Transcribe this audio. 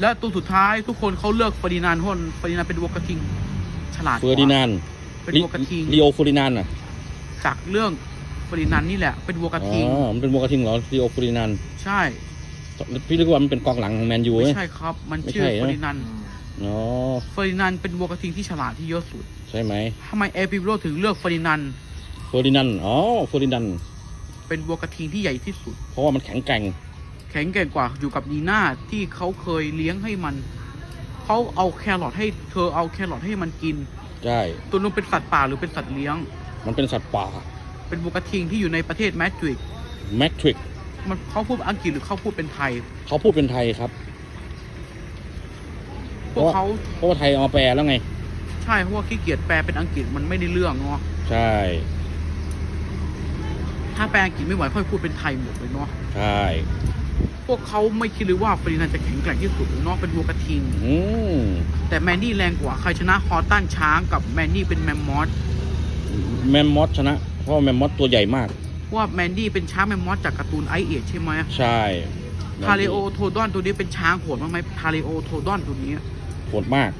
และตัวสุดท้ายทุกคนเขาเลือกเฟอร์ดินานด์เพราะเฟอร์ดินานด์เป็นวัวกระทิง ฉลาดกว่าเฟอร์ดินานด์เป็นวัวกระทิงลีโอเฟอร์ดินานด์อะจากเรื่องเฟอร์ดินานด์นี่แหละเป็นวัวกระอ๋ทิง อมันเป็นวัวกระทิงเหรอลีโอเฟอร์ดินานด์ใช่พี่เรียกว่ามันเป็นกองหลังของแมนยูไม่ไหมใช่ครับ มันไม่ชื่อใช่นะ เฟอร์ดินานด์อ๋อเฟอร์ดินานด์เป็นวัวกระทิงที่ฉลาดที่เยอะสุดใช่ไหมทำไมเอพิโรถึงเลือกเฟอร์ดินานด์เฟอร์ดินานด์อ๋อเฟอร์ดินานด์เป็นวัวกระทิงที่ใหญ่ที่สุด เพราะว่ามันแข็งแกร่ง แข็งแกร่งกว่าอยู่กับดีน่าที่เขาเคยเลี้ยงให้มัน เขาเอาแครอทให้เธอเอาแครอทให้มันกินใช่ตัวนู้นเป็นสัตว์ป่าหรือเป็นสัตว์เลี้ยง มันเป็นสัตว์ป่า เป็นวัวกระทิงที่อยู่ในประเทศแมดริดแมทริกมันเขาพูดอังกฤษหรือเขาพูดเป็นไทย เขาพูดเป็นไทยครับพวกเขาเพราะว่าไทยเอามาแปลแล้วไง ใช่เพราะว่าขี้เกียจแปลเป็นอังกฤษมันไม่ได้เรื่องเนาะใช่ ถ้าแปลอังกฤษไม่ไหวค่อยพูดเป็นไทยหมดเลยเนาะใช่ พวกเขาไม่คิดเลยว่าเฟรดินานด์จะแข็งแกร่งที่สุดเนาะเป็นวัวกระทิง อืมแต่แมนนี่แรงกว่าใครชนะฮอตตันช้างกับแมนนี่เป็นแมมมอสแมมมอสชนะ เพราะว่าแมมมอสตัวใหญ่มากเพราะว่าแมนนี่เป็นช้างแมมมอสจากการ์ตูนไอเอชใช่ไหมใช่พาเลโอโทดอนตัวนี้เป็นช้างโหดมากไหมพาเลโอโทดอนตัวนี้ โหดมาก